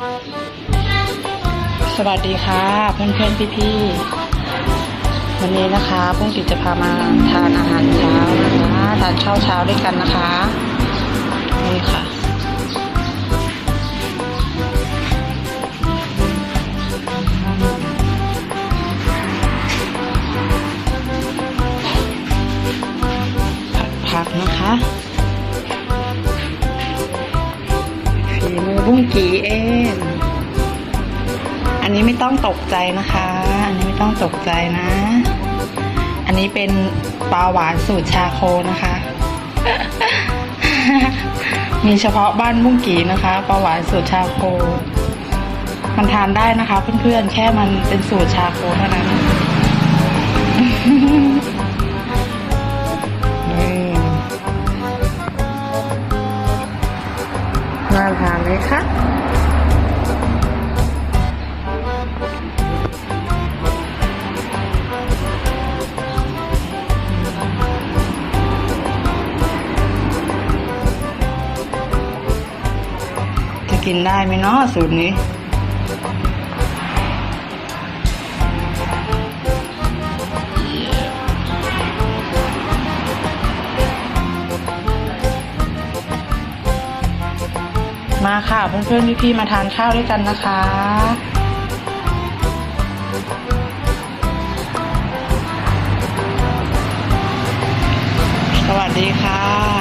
สวัสดีค่ะเพื่อนเพื่อนพี่พี่ๆวันนี้นะคะปุ้งกิจจะพามาทานอาหารเช้านะคะทานข้าวเช้าด้วยกันนะคะนี่ค่ะผักผักนะคะ มือบุ้งกีเอง อันนี้ไม่ต้องตกใจนะคะ อันนี้ไม่ต้องตกใจนะ อันนี้เป็นปลาหวานสูตรชาโคนะคะ มีเฉพาะบ้านบุ้งกีนะคะปลาหวานสูตรชาโค มันทานได้นะคะ เพื่อนๆ แค่มันเป็นสูตรชาโคเท่านั้น น่าทานไหมคะจะกินได้ไหมเนาะสูตรนี้ มาค่ะเพื่อนๆพี่ๆมาทานข้าวด้วยกันนะคะ สวัสดีค่ะ